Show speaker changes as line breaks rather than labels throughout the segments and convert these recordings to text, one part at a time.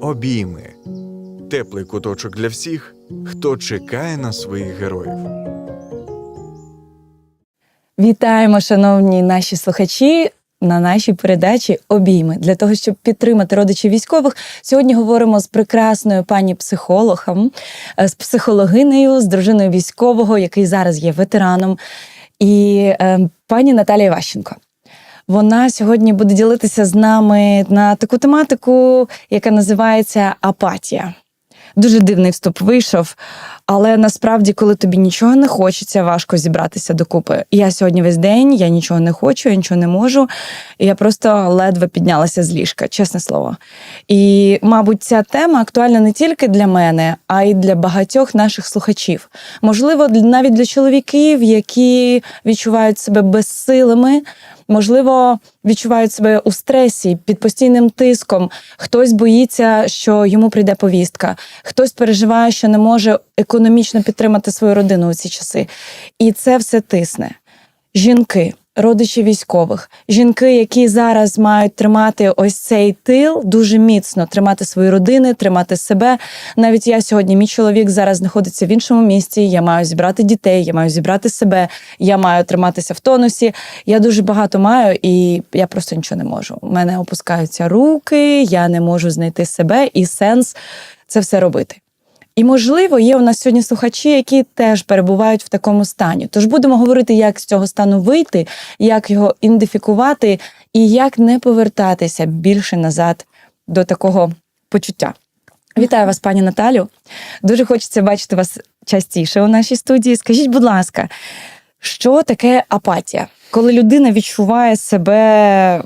Обійми теплий куточок для всіх, хто чекає на своїх героїв.
Вітаємо, шановні наші слухачі. На нашій передачі обійми для того, щоб підтримати родичів військових. Сьогодні говоримо з прекрасною пані психологом, е, з психологинею, з дружиною військового, який зараз є ветераном, і е, пані Наталія Іващенко. Вона сьогодні буде ділитися з нами на таку тематику, яка називається апатія. Дуже дивний вступ вийшов, але насправді, коли тобі нічого не хочеться, важко зібратися докупи. Я сьогодні весь день, я нічого не хочу, я нічого не можу. Я просто ледве піднялася з ліжка, чесне слово. І, мабуть, ця тема актуальна не тільки для мене, а й для багатьох наших слухачів. Можливо, навіть для чоловіків, які відчувають себе безсилими, можливо, відчувають себе у стресі під постійним тиском. Хтось боїться, що йому прийде повістка, хтось переживає, що не може економічно підтримати свою родину у ці часи. І це все тисне. Жінки, родичі військових, жінки, які зараз мають тримати ось цей тил дуже міцно, тримати свої родини, тримати себе. Навіть я сьогодні, мій чоловік зараз знаходиться в іншому місці. Я маю зібрати дітей, я маю зібрати себе, я маю триматися в тонусі. Я дуже багато маю, і я просто нічого не можу. У мене опускаються руки, я не можу знайти себе і сенс це все робити. І, можливо, є у нас сьогодні слухачі, які теж перебувають в такому стані. Тож будемо говорити, як з цього стану вийти, як його ідентифікувати і як не повертатися більше назад до такого почуття. Вітаю вас, пані Наталю. Дуже хочеться бачити вас частіше у нашій студії. Скажіть, будь ласка, що таке апатія? Коли людина відчуває себе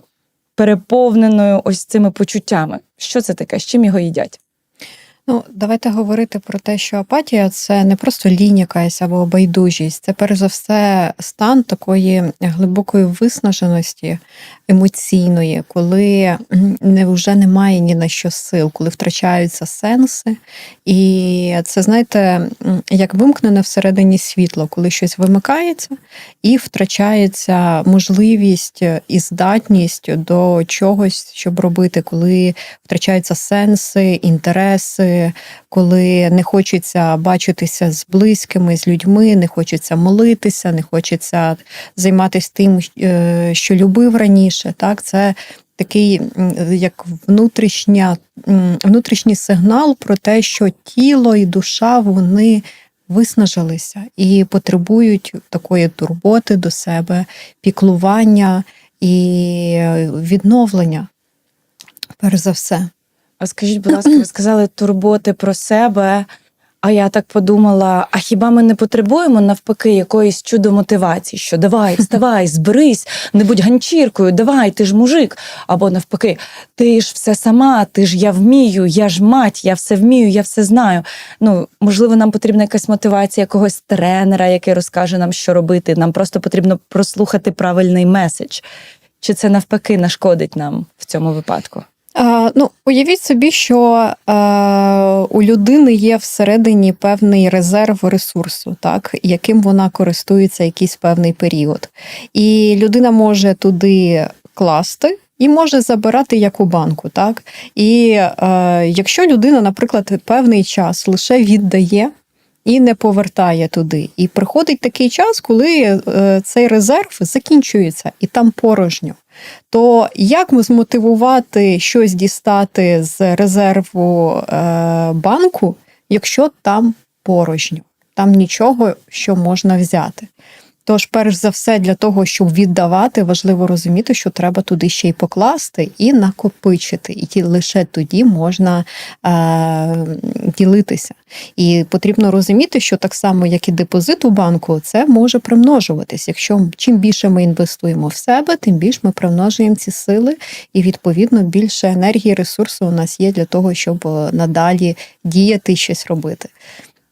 переповненою ось цими почуттями? Що це таке? З чим його їдять?
Ну, давайте говорити про те, що апатія це не просто лінь якась або байдужість, це перш за все стан такої глибокої виснаженості емоційної, коли не вже немає ні на що сил, коли втрачаються сенси. І це, знаєте, як вимкнене всередині світло, коли щось вимикається і втрачається можливість і здатність до чогось, щоб робити, коли втрачаються сенси, інтереси, коли не хочеться бачитися з близькими, з людьми, не хочеться молитися, не хочеться займатися тим, е, що любив раніше. Так, це такий як внутрішня, внутрішній сигнал про те, що тіло і душа вони виснажилися і потребують такої турботи до себе, піклування і відновлення. Перш за все.
А скажіть, будь ласка, ви сказали турботи про себе. А я так подумала: а хіба ми не потребуємо навпаки якоїсь чудо мотивації? Що давай, вставай, зберись, не будь ганчіркою, давай, ти ж мужик. Або навпаки, ти ж все сама, ти ж я вмію, я ж мать, я все вмію, я все знаю. Ну, можливо, нам потрібна якась мотивація якогось тренера, який розкаже нам, що робити. Нам просто потрібно прослухати правильний меседж. Чи це навпаки нашкодить нам в цьому випадку?
А, ну, уявіть собі, що е, у людини є всередині певний резерв ресурсу, так, яким вона користується якийсь певний період. І людина може туди класти. І може забирати як у банку, так і е, якщо людина, наприклад, певний час лише віддає і не повертає туди, і приходить такий час, коли е, цей резерв закінчується, і там порожньо. То як змотивувати щось дістати з резерву е, банку, якщо там порожньо, там нічого, що можна взяти? Тож, перш за все, для того, щоб віддавати, важливо розуміти, що треба туди ще й покласти і накопичити. І лише тоді можна е, ділитися. І потрібно розуміти, що так само, як і депозит у банку, це може примножуватись. Якщо чим більше ми інвестуємо в себе, тим більше ми примножуємо ці сили, і відповідно більше енергії, ресурсу у нас є для того, щоб е, надалі діяти і щось робити.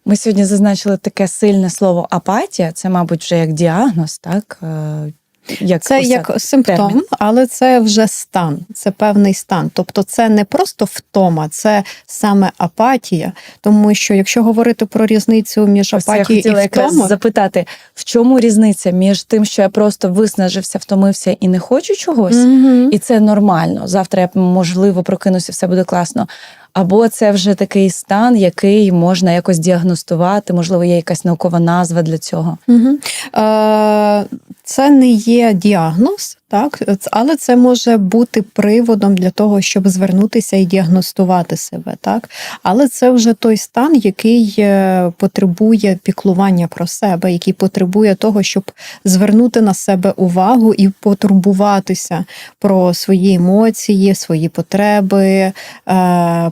Ми сьогодні зазначили таке сильне слово апатія. Це, мабуть, вже як діагноз, так? Е, Як
Це як симптом,
термін.
але це вже стан, це певний стан. Тобто, це не просто втома, це саме апатія. Тому що якщо говорити про різницю між
Ось я
апатією
хотіла
і
якраз запитати, в чому різниця між тим, що я просто виснажився, втомився і не хочу чогось,
Мгм.
і це нормально. Завтра я можливо прокинуся, все буде класно. Або це вже такий стан, який можна якось діагностувати, можливо, є якась наукова назва для цього.
Угу. Е, це не є діагноз, так, але це може бути приводом для того, щоб звернутися і діагностувати себе. Так? Але це вже той стан, який е, потребує піклування про себе, який потребує того, щоб звернути на себе увагу і потурбуватися про свої емоції, свої потреби, е,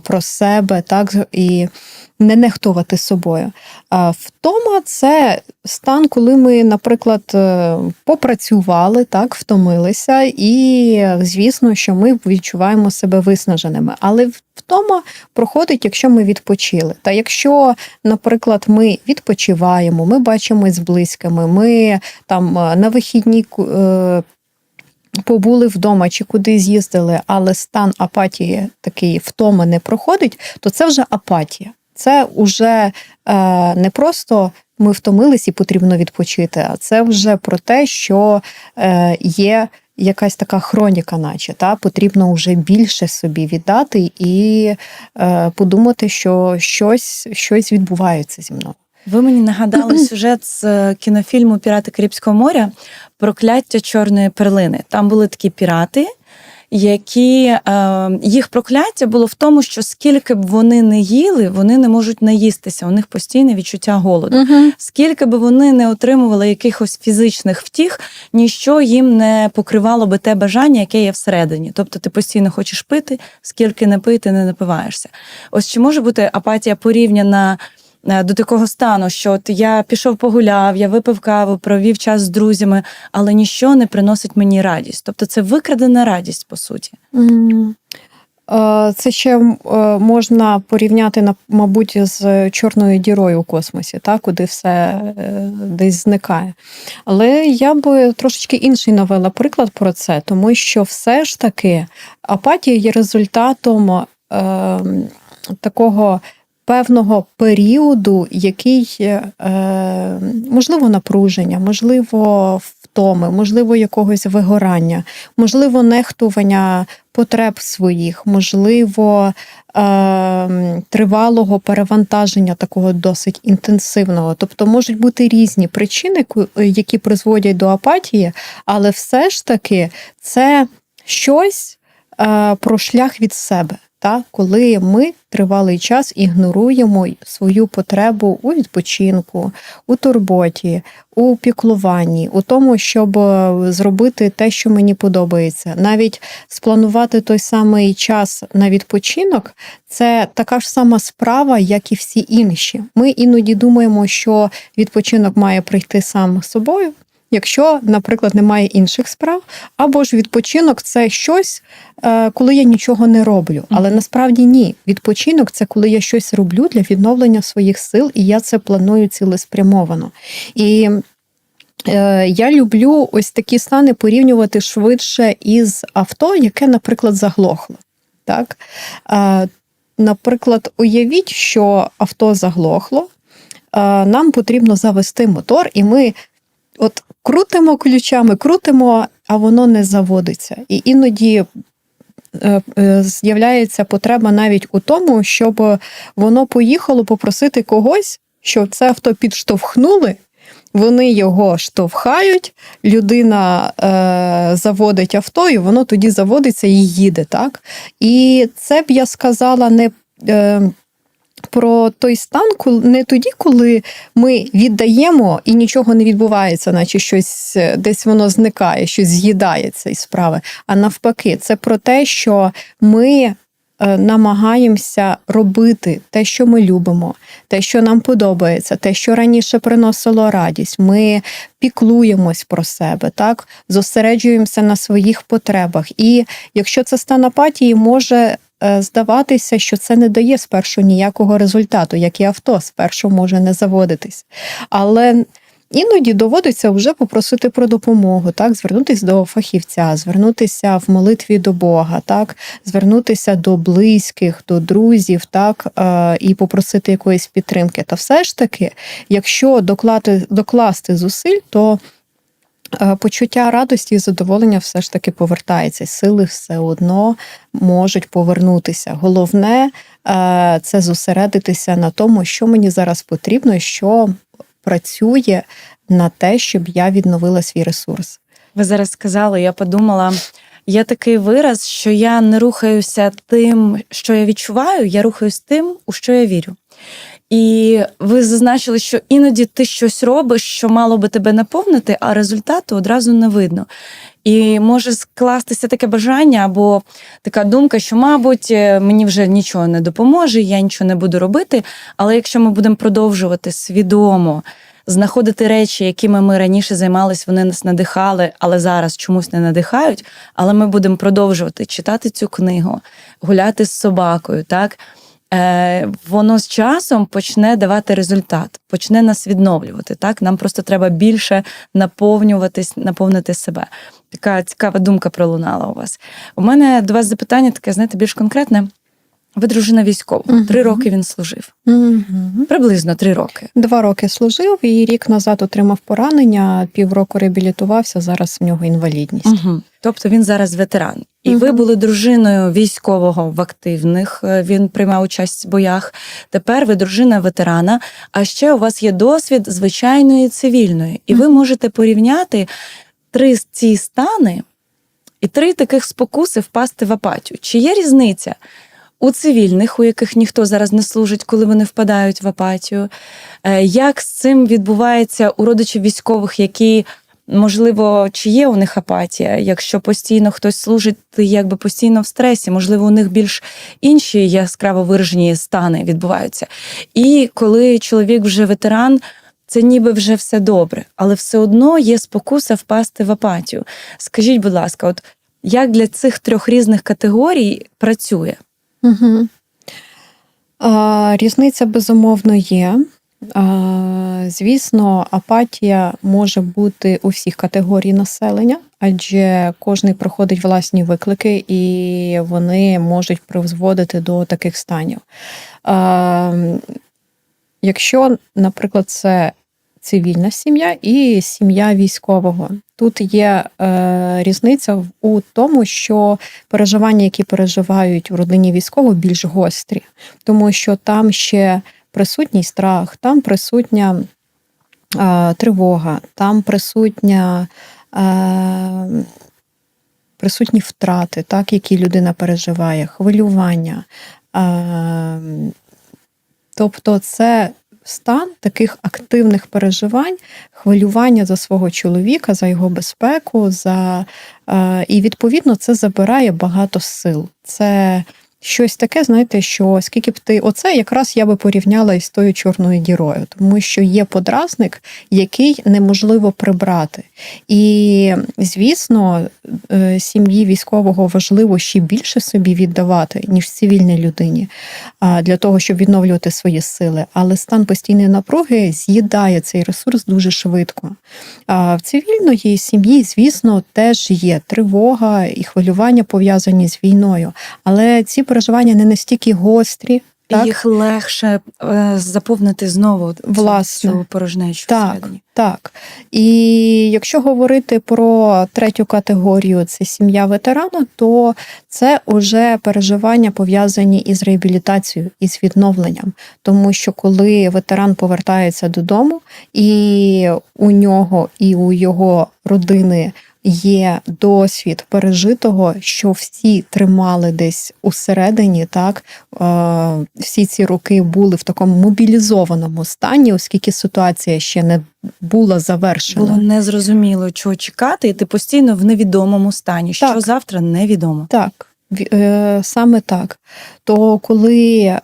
про себе, так, і не нехтувати собою. Втома це стан, коли ми, наприклад, е, попрацювали, так, втомилися, і звісно, що ми відчуваємо себе виснаженими. Але втома проходить, якщо ми відпочили. Та якщо, наприклад, ми відпочиваємо, ми бачимось з близькими, ми там е, на вихідні. е, Побули вдома чи куди з'їздили, але стан апатії такий втоми не проходить, то це вже апатія. Це вже е, не просто ми втомились і потрібно відпочити, а це вже про те, що е, є якась така хроніка, наче та потрібно вже більше собі віддати і е, подумати, що щось, щось відбувається зі мною.
Ви мені нагадали сюжет з е, кінофільму Пірати Карибського моря Прокляття чорної перлини. Там були такі пірати, які е, їх прокляття було в тому, що скільки б вони не їли, вони не можуть наїстися. У них постійне відчуття голоду.
Угу.
Скільки би вони не отримували якихось фізичних втіх, ніщо їм не покривало би те бажання, яке є всередині. Тобто ти постійно хочеш пити, скільки не пити, не напиваєшся. Ось чи може бути апатія порівняна до такого стану, що от я пішов погуляв, я випив каву, провів час з друзями, але ніщо не приносить мені радість. Тобто це викрадена радість, по суті.
Е, Це ще е, можна порівняти, мабуть, з чорною дірою у космосі, так, куди все е, десь зникає. Але я би трошечки інший навела приклад про це, тому що все ж таки апатія є результатом е, такого. Певного періоду, який е, можливо напруження, можливо, втоми, можливо, якогось вигорання, можливо, нехтування потреб своїх, можливо, е, тривалого перевантаження такого досить інтенсивного. Тобто можуть бути різні причини, які призводять до апатії, але все ж таки це щось е, про шлях від себе. Та, коли ми тривалий час ігноруємо свою потребу у відпочинку, у турботі, у піклуванні, у тому, щоб е, зробити те, що мені подобається. Навіть спланувати той самий час на відпочинок це така ж сама справа, як і всі інші. Ми іноді думаємо, що відпочинок має прийти сам собою. Якщо, наприклад, немає інших справ, або ж відпочинок це щось, е, коли я нічого не роблю. Але насправді ні. Відпочинок це коли я щось роблю для відновлення своїх сил, і я це планую цілеспрямовано. І е, я люблю ось такі стани порівнювати швидше із авто, яке, наприклад, заглохло. Так? Е, Наприклад, уявіть, що авто заглохло, нам потрібно завести мотор, і ми от крутимо ключами, крутимо, а воно не заводиться. І іноді е, е, з'являється потреба навіть у тому, щоб воно поїхало попросити когось, щоб це авто підштовхнули. Вони його штовхають, людина е, заводить авто, і воно тоді заводиться і їде. Так? І це б я сказала не е, про той стан, не тоді, коли ми віддаємо і нічого не відбувається, наче щось е, десь воно зникає, щось з'їдається із справи. А навпаки, це про те, що ми. е, Намагаємося робити те, що ми любимо, те, що нам подобається, те, що раніше приносило радість. Ми піклуємось про себе, так зосереджуємося на своїх потребах. І якщо це стан апатії, може здаватися, що це не дає спершу ніякого результату, як і авто спершу може не заводитись. Але Іноді доводиться вже попросити про допомогу, так, звернутися до фахівця, звернутися в молитві до Бога, так, звернутися до близьких, до друзів, так, е, і попросити якоїсь підтримки. Та все ж таки, якщо доклати, докласти зусиль, то е, почуття радості і задоволення все ж таки повертається. Сили все одно можуть повернутися. Головне е, це зосередитися на тому, що мені зараз потрібно, що працює на те, щоб я відновила свій ресурс.
Ви зараз сказали, я подумала. Є такий вираз, що я не рухаюся тим, що я відчуваю, я рухаюсь тим, у що я вірю. І ви зазначили, що іноді ти щось робиш, що мало би тебе наповнити, а результату одразу не видно. І може скластися таке бажання або така думка, що, мабуть, е, мені вже нічого не допоможе, я нічого не буду робити. Але якщо ми будемо продовжувати свідомо знаходити речі, якими ми раніше займалися, вони нас надихали, але зараз чомусь не надихають. Але ми будемо продовжувати читати цю книгу, гуляти з собакою, так. Е, воно з часом почне давати результат, почне нас відновлювати. Так, нам просто треба більше наповнюватись, наповнити себе. Така цікава думка пролунала у вас. У мене до вас запитання таке, знаєте, більш конкретне. Ви дружина військового.
Мгм.
Три роки він служив.
Угу.
Приблизно три роки.
Два роки служив і рік назад отримав поранення, півроку реабілітувався. Зараз в нього інвалідність.
Угу. Тобто він зараз ветеран. І
Мгм.
ви були дружиною військового в активних. е, Він приймав участь в боях. Тепер ви дружина ветерана. А ще у вас є досвід звичайної цивільної, і ви можете порівняти три ці стани і три таких спокуси впасти в апатію. Чи є різниця? У цивільних, у яких ніхто зараз не служить, коли вони впадають в апатію, Е, як з цим відбувається у родичів військових, які можливо, чи є у них апатія, якщо постійно хтось служить, ти якби постійно в стресі, можливо, у них більш інші яскраво виражені стани відбуваються. І коли чоловік вже ветеран. Це ніби вже все добре, але все одно є спокуса впасти в апатію. Скажіть, будь ласка, от як для цих трьох різних категорій працює?
Угу. А, різниця безумовно є. Звісно, апатія може бути у всіх категорій населення, адже кожен проходить власні виклики, і вони можуть призводити до таких станів. Якщо, наприклад, це цивільна сім'я і сім'я військового, тут є е, різниця у тому, що переживання, які переживають в родині військового, більш гострі, тому що там ще присутній страх, там присутня е, тривога, там присутня. Е, Присутні втрати, так, які людина переживає, хвилювання. Е, тобто, це стан таких активних переживань, хвилювання за свого чоловіка, за його безпеку, за, е, і відповідно це забирає багато сил. Це щось таке, знаєте, що скільки б ти, оце якраз я би порівняла із тою чорною дірою, тому що є подразник, який неможливо прибрати. І звісно, е, сім'ї військового важливо ще більше собі віддавати, ніж цивільній людині, для того, щоб відновлювати свої сили. Але стан постійної напруги з'їдає цей ресурс дуже швидко. А в цивільної сім'ї, звісно, теж є тривога і хвилювання пов'язані з війною, але ці переживання не настільки гострі. Так?
Їх легше е, заповнити знову
Власне.
цю порожнечу
Так,
всередині.
так. І якщо говорити про третю категорію, це сім'я ветерана, то це вже переживання пов'язані із реабілітацією, із відновленням. Тому що коли ветеран повертається додому, і у нього і у його родини є досвід пережитого, що всі тримали десь усередині, так е, всі ці роки були в такому мобілізованому стані, оскільки ситуація ще не була завершена.
Було незрозуміло, чого чекати, і ти постійно в невідомому стані. Що
Так.
завтра невідомо.
Так, саме так. То коли е,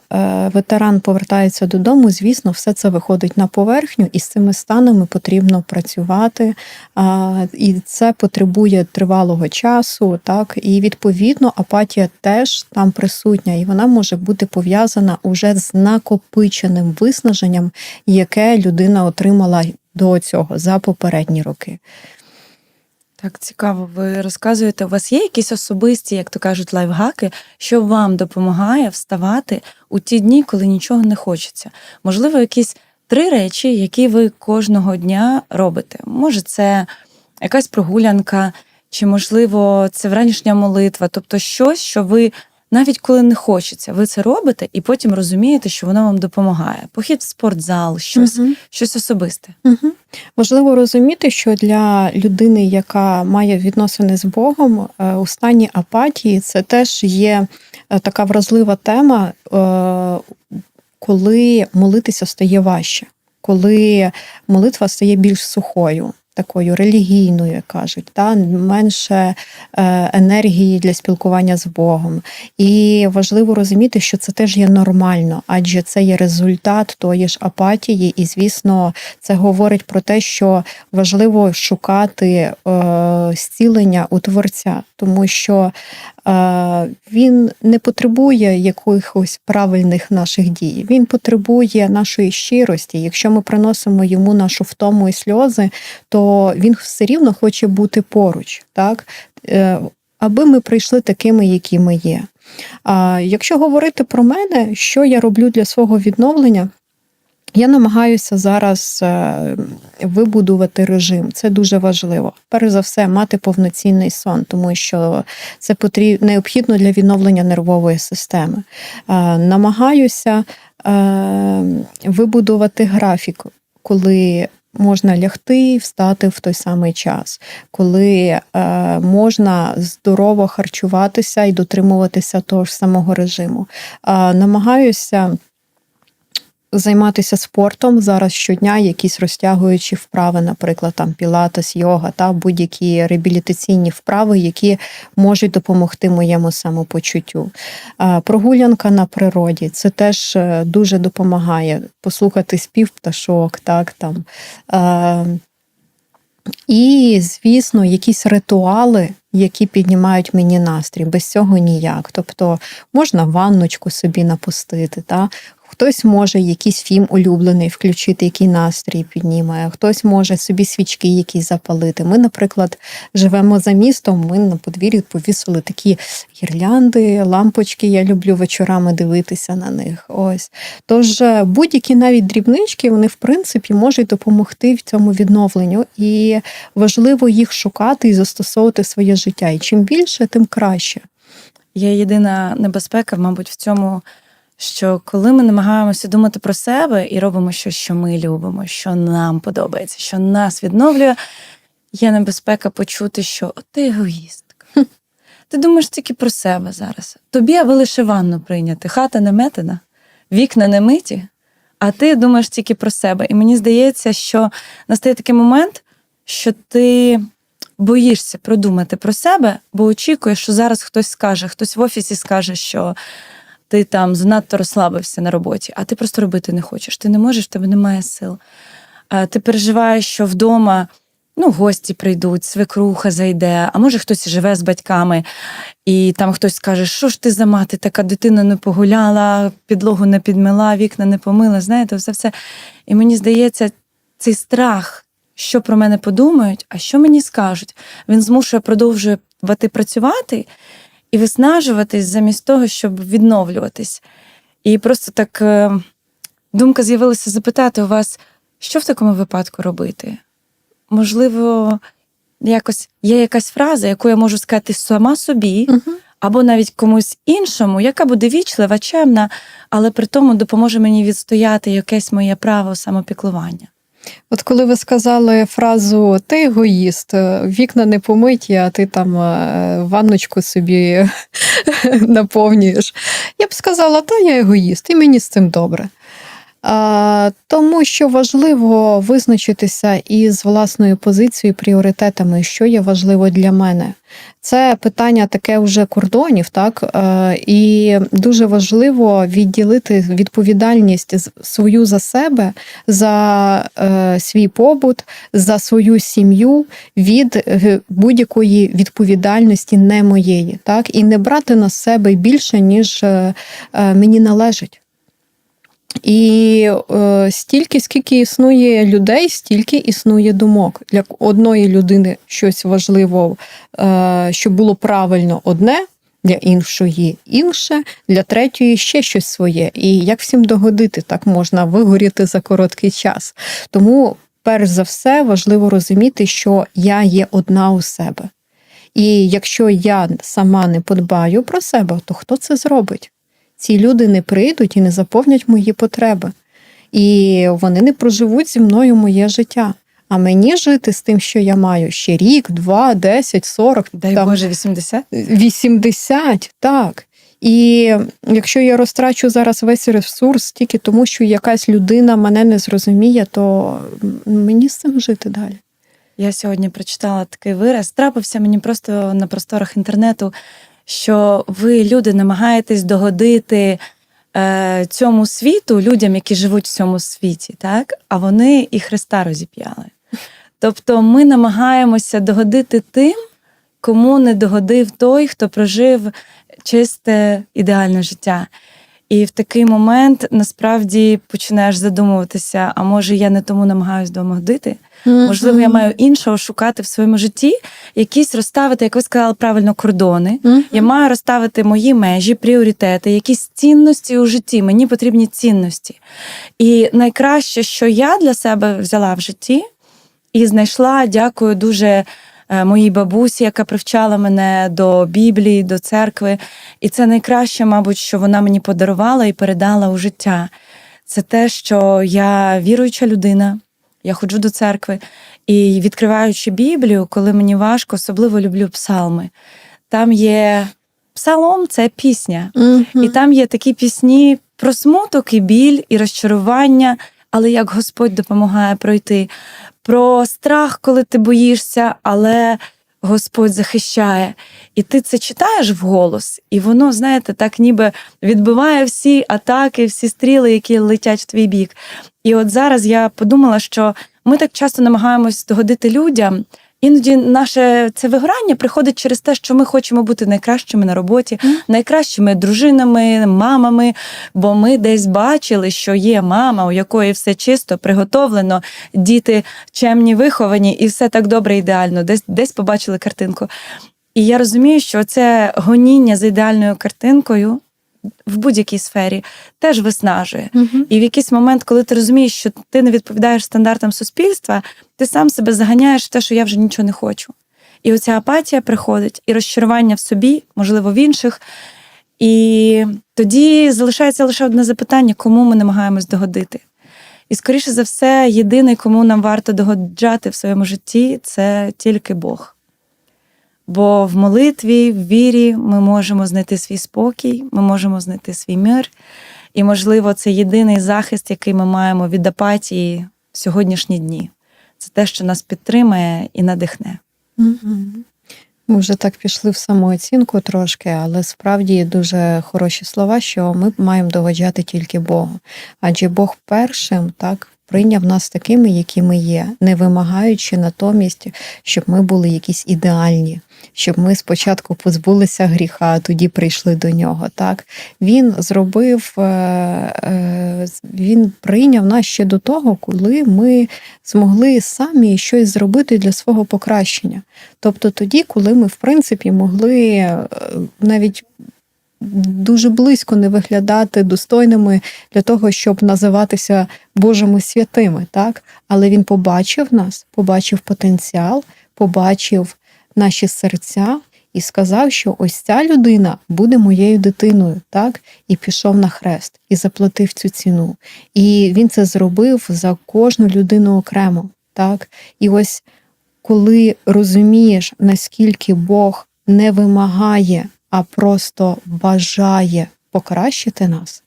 ветеран повертається додому, звісно, все це виходить на поверхню, і з цими станами потрібно працювати. І це потребує тривалого часу, так, і відповідно апатія теж там присутня, і вона може бути пов'язана уже з накопиченим виснаженням, яке людина отримала до цього за попередні роки.
Так цікаво. Ви розказуєте, у вас є якісь особисті, як то кажуть, лайфхаки, що вам допомагає вставати у ті дні, коли нічого не хочеться? Можливо, якісь три речі, які ви кожного дня робите. Може, це якась прогулянка, чи, можливо, це вранішня молитва, тобто щось, що ви навіть коли не хочеться, ви це робите, і потім розумієте, що воно вам допомагає. Похід в спортзал, щось,
Мгм.
щось особисте.
Мгм. Важливо розуміти, що для людини, яка має відносини з Богом, е, у стані апатії це теж є е, така вразлива тема, е, коли молитися стає важче, коли молитва стає більш сухою. Такою релігійною, як кажуть, та менше е, енергії для спілкування з Богом. І важливо розуміти, що це теж є нормально, адже це є результат тої ж апатії, і, звісно, це говорить про те, що важливо шукати е, зцілення у творця, тому що він не потребує якихось правильних наших дій. Він потребує нашої щирості. Якщо ми приносимо йому нашу втому і сльози, то він все рівно хоче бути поруч, так? Е, аби ми прийшли такими, які ми є. А якщо говорити про мене, що я роблю для свого відновлення? Я намагаюся зараз е, вибудувати режим. Це дуже важливо. Перш за все, мати повноцінний сон, тому що це потрібно необхідно для відновлення нервової системи. Е, Намагаюся е, вибудувати графік, коли можна лягти і встати в той самий час, коли можна здорово харчуватися і дотримуватися того ж самого режиму. Намагаюся займатися спортом зараз щодня, якісь розтягуючі вправи, наприклад, там пілатес, йога та будь-які реабілітаційні вправи, які можуть допомогти моєму самопочуттю. Прогулянка на природі це теж е, дуже допомагає послухати спів пташок, так там. І, звісно, якісь ритуали, які піднімають мені настрій. Без цього ніяк. Тобто можна ванночку собі напустити, та? Хтось може якийсь фільм улюблений включити, який настрій піднімає, хтось може собі свічки якісь запалити. Ми, наприклад, живемо за містом, ми на подвір'ї повісили такі гірлянди, лампочки. Я люблю вечорами дивитися на них. Ось. Тож е, будь-які навіть дрібнички, вони в принципі можуть допомогти в цьому відновленню, і важливо їх шукати і застосовувати своє життя. І чим більше, тим краще.
Є єдина небезпека, мабуть, в цьому, що коли ми намагаємося думати про себе і робимо щось, що ми любимо, що нам подобається, що нас відновлює, є небезпека почути, що «О, ти егоїстка. Ти думаєш тільки про себе зараз. Тобі аби лише ванну прийняти, хата не метена, вікна не миті, а ти думаєш тільки про себе. І мені здається, що настає такий момент, що ти боїшся продумати про себе, бо очікуєш, що зараз хтось скаже, хтось в офісі скаже, що ти там занадто розслабився на роботі, а ти просто робити не хочеш. Ти не можеш, в тебе немає сил. Ти переживаєш, що вдома ну, гості прийдуть, свекруха зайде, а може хтось живе з батьками, і там хтось скаже, що ж ти за мати, така дитина не погуляла, підлогу не підмила, вікна не помила. Знаєте, все все. І мені здається, цей страх, що про мене подумають, а що мені скажуть, він змушує продовжувати працювати і виснажуватись замість того, щоб відновлюватись. І просто так е, думка з'явилася запитати у вас, що в такому випадку робити? Можливо, якось є якась фраза, яку я можу сказати сама собі, або навіть комусь іншому, яка буде вічлива, чемна, але при тому допоможе мені відстояти якесь моє право самопіклування.
От коли ви сказали фразу Ти егоїст, е, вікна не помиті, а ти там е, ванночку собі наповнюєш. Я б сказала, та я егоїст, і мені з цим добре. Тому що важливо визначитися із власною позицією, пріоритетами, що є важливо для мене. Це питання таке вже кордонів, так Е, і дуже важливо відділити відповідальність свою за себе, за е, свій побут, за свою сім'ю від е, будь-якої відповідальності не моєї, так і не брати на себе більше, ніж мені належить. І е, стільки, скільки існує людей, стільки існує думок. Для одної людини щось важливо, е, щоб було правильно одне, для іншої інше, для третьої ще щось своє. І як всім догодити, так можна вигоріти за короткий час. Тому перш за все важливо розуміти, що я є одна у себе. І якщо я сама не подбаю про себе, то хто це зробить? Ці люди не прийдуть і не заповнять мої потреби. І вони не проживуть зі мною моє життя. А мені жити з тим, що я маю ще рік, два, десять, сорок,
Дай
там,
Боже, 80?
80, так. І якщо я розтрачу зараз весь ресурс тільки тому, що якась людина мене не зрозуміє, то мені з цим жити далі.
Я сьогодні прочитала такий вираз. Трапився мені просто на просторах інтернету, що ви, люди, намагаєтесь догодити е, цьому світу, людям, які живуть в цьому світі, так? а вони і Христа розіп'яли. Тобто ми намагаємося догодити тим, кому не догодив той, хто прожив чисте ідеальне життя. І в такий момент насправді починаєш задумуватися: а може я не тому намагаюсь догодити? Можливо, я маю іншого шукати в своєму житті, якісь розставити, як ви сказали правильно, кордони. Я маю розставити мої межі, пріоритети, якісь цінності у житті. Мені потрібні цінності. І найкраще, що я для себе взяла в житті, і знайшла, дякую дуже е, моїй бабусі, яка привчала мене до Біблії, до церкви. І це найкраще, мабуть, що вона мені подарувала і передала у життя. Це те, що я віруюча людина. Я ходжу до церкви і відкриваючи Біблію, коли мені важко, особливо люблю псалми. Там є псалом це пісня. І там є такі пісні про смуток і біль, і розчарування, але як Господь допомагає пройти. Про страх, коли ти боїшся, але Господь захищає. І ти це читаєш вголос, і воно, знаєте, так ніби відбиває всі атаки, всі стріли, які летять в твій бік. І от зараз я подумала, що ми так часто намагаємось догодити людям. Іноді наше це вигорання приходить через те, що ми хочемо бути найкращими на роботі, найкращими дружинами, мамами. Бо ми десь бачили, що є мама, у якої все чисто приготовлено, діти чемні, виховані, і все так добре, ідеально. Десь десь побачили картинку. І я розумію, що це гоніння за ідеальною картинкою в будь-якій сфері теж виснажує. І в якийсь момент, коли ти розумієш, що ти не відповідаєш стандартам суспільства, ти сам себе заганяєш в те, що я вже нічого не хочу. І оця апатія приходить, і розчарування в собі, можливо, в інших. І тоді залишається лише одне запитання, кому ми намагаємось догодити. І, скоріше за все, єдиний, кому нам варто догоджати в своєму житті, це тільки Бог. Бо в молитві, в вірі ми можемо знайти свій спокій, ми можемо знайти свій мир. І, можливо, це єдиний захист, який ми маємо від апатії в сьогоднішні дні. Це те, що нас підтримає і надихне.
Ми вже так пішли в самооцінку трошки, але справді дуже хороші слова, що ми маємо догоджати тільки Богу. Адже Бог першим так прийняв нас такими, які ми є, не вимагаючи натомість, щоб ми були якісь ідеальні, щоб ми спочатку позбулися гріха, а тоді прийшли до нього. Так він зробив, е, е, він прийняв нас ще до того, коли ми змогли самі щось зробити для свого покращення. Тобто тоді, коли ми в принципі могли е, навіть дуже близько не виглядати достойними для того, щоб називатися Божими святими, так? Але він побачив нас, побачив потенціал, побачив наші серця і сказав, що ось ця людина буде моєю дитиною, так? І пішов на хрест і заплатив цю ціну. І він це зробив за кожну людину окремо, так? І ось коли розумієш, наскільки Бог не вимагає, а просто бажає покращити нас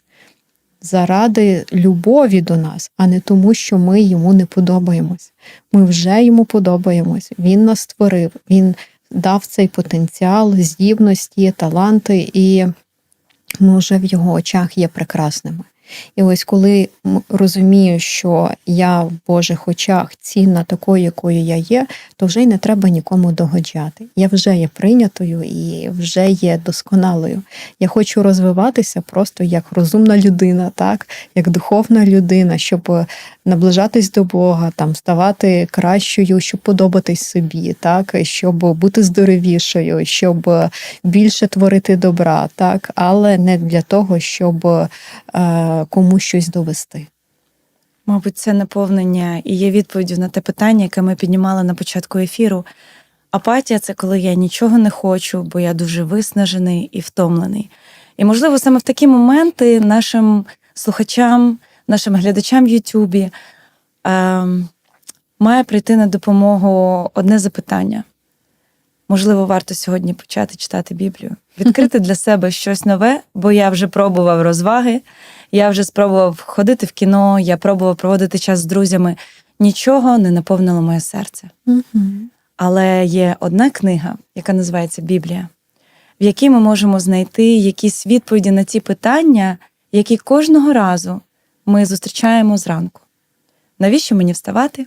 заради любові до нас, а не тому, що ми йому не подобаємось. Ми вже йому подобаємось. Він нас створив, він дав цей потенціал, здібності, таланти, і ми вже в його очах є прекрасними. І ось коли розумію, що я в Божих очах цінна такою, якою я є, то вже й не треба нікому догоджати. Я вже є прийнятою і вже є досконалою. Я хочу розвиватися просто як розумна людина, так як духовна людина, щоб наближатись до Бога, там ставати кращою, щоб подобатись собі, так щоб бути здоровішою, щоб більше творити добра, так, але не для того, щоб е, комусь щось довести.
Мабуть, це наповнення і є відповіддю на те питання, яке ми піднімали на початку ефіру. Апатія це коли я нічого не хочу, бо я дуже виснажений і втомлений. І, можливо, саме в такі моменти нашим слухачам, нашим глядачам в Ютубі е, має прийти на допомогу одне запитання. Можливо, варто сьогодні почати читати Біблію, відкрити для себе щось нове, бо я вже пробував розваги, я вже спробував ходити в кіно, я пробував проводити час з друзями. Нічого не наповнило моє серце. Але є одна книга, яка називається Біблія, в якій ми можемо знайти якісь відповіді на ті питання, які кожного разу ми зустрічаємо зранку. Навіщо мені вставати?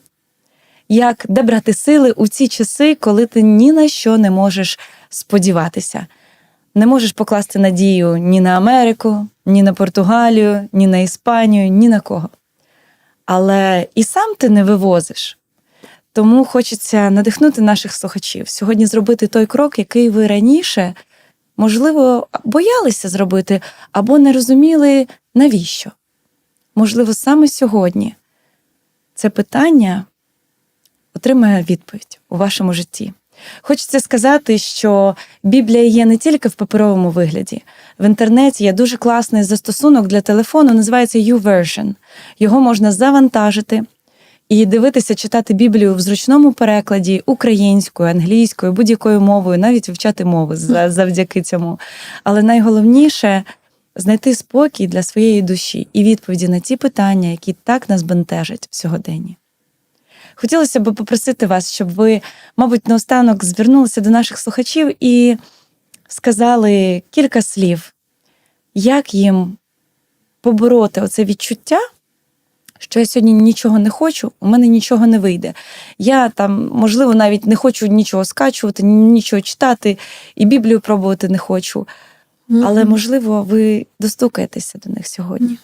Як де брати сили у ці часи, коли ти ні на що не можеш сподіватися? Не можеш покласти надію ні на Америку, ні на Португалію, ні на Іспанію, ні на кого. Але і сам ти не вивозиш. Тому хочеться надихнути наших слухачів сьогодні зробити той крок, який ви раніше, можливо, боялися зробити або не розуміли, навіщо. Можливо, саме сьогодні це питання отримає відповідь у вашому житті. Хочеться сказати, що Біблія є не тільки в паперовому вигляді. В інтернеті є дуже класний застосунок для телефону, називається YouVersion. Його можна завантажити і дивитися, читати Біблію в зручному перекладі українською, англійською, будь-якою мовою, навіть вивчати мови за- завдяки цьому. Але найголовніше знайти спокій для своєї душі і відповіді на ті питання, які так нас бентежать в сьогоденні. Хотілося б попросити вас, щоб ви, мабуть, наостанок звернулися до наших слухачів і сказали кілька слів, як їм побороти оце відчуття, що я сьогодні нічого не хочу, у мене нічого не вийде. Я там, можливо, навіть не хочу нічого скачувати, нічого читати, і Біблію пробувати не хочу. Але, можливо, ви достукаєтеся до них сьогодні.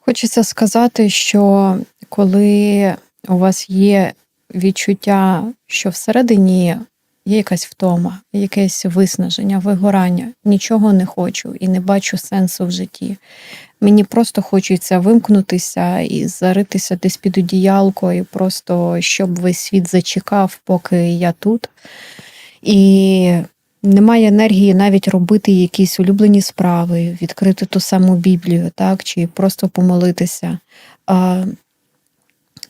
Хочеться сказати, що коли у вас є відчуття, що всередині є якась втома, якесь виснаження, вигорання, нічого не хочу і не бачу сенсу в житті. Мені просто хочеться вимкнутися і заритися десь під одіялко, і просто щоб весь світ зачекав, поки я тут. І немає енергії навіть робити якісь улюблені справи, відкрити ту саму Біблію, так, чи просто помолитися.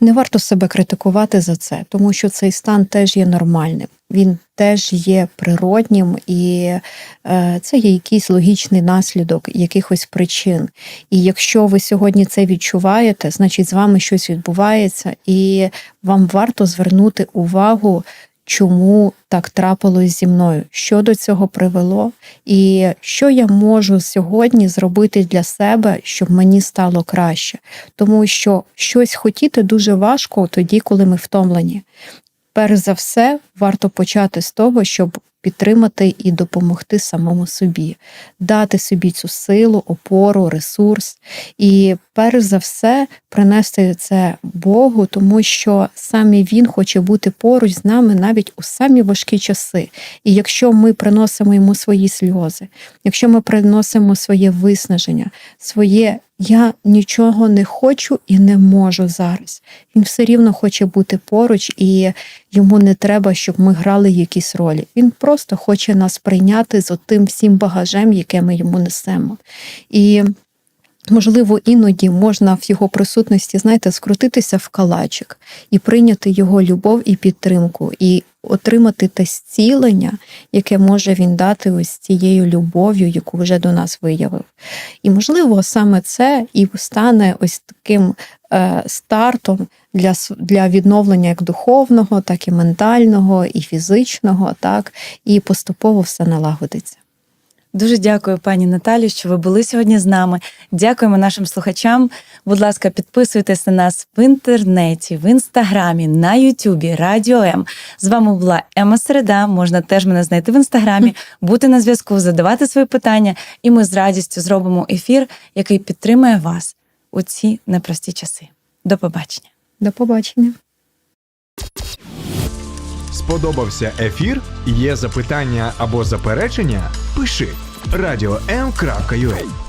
Не варто себе критикувати за це, тому що цей стан теж є нормальним, він теж є природнім, і е, це є якийсь логічний наслідок якихось причин. І якщо ви сьогодні це відчуваєте, значить з вами щось відбувається, і вам варто звернути увагу, чому так трапилось зі мною, що до цього привело, і що я можу сьогодні зробити для себе, щоб мені стало краще. Тому що щось хотіти дуже важко тоді, коли ми втомлені. Перш за все, варто почати з того, щоб підтримати і допомогти самому собі, дати собі цю силу, опору, ресурс. І перш за все принести це Богу, тому що саме Він хоче бути поруч з нами навіть у самі важкі часи. І якщо ми приносимо йому свої сльози, якщо ми приносимо своє виснаження, своє я нічого не хочу і не можу зараз. Він все рівно хоче бути поруч, і йому не треба, щоб ми грали якісь ролі. Він просто хоче нас прийняти з отим всім багажем, яке ми йому несемо. І Можливо, іноді можна в його присутності, знаєте, скрутитися в калачик і прийняти його любов і підтримку, і отримати те зцілення, яке може він дати ось цією любов'ю, яку вже до нас виявив. І, можливо, саме це і стане ось таким е, стартом для, для відновлення як духовного, так і ментального, і фізичного, так, і поступово все налагодиться.
Дуже дякую, пані Наталі, що ви були сьогодні з нами. Дякуємо нашим слухачам. Будь ласка, підписуйтесь на нас в інтернеті, в інстаграмі, на Ютубі, Радіо М. З вами була Ема Середа. Можна теж мене знайти в інстаграмі, бути на зв'язку, задавати свої питання, і ми з радістю зробимо ефір, який підтримує вас у ці непрості часи. До побачення.
До побачення.
Сподобався ефір? Є запитання або заперечення? Пиши радіом.ua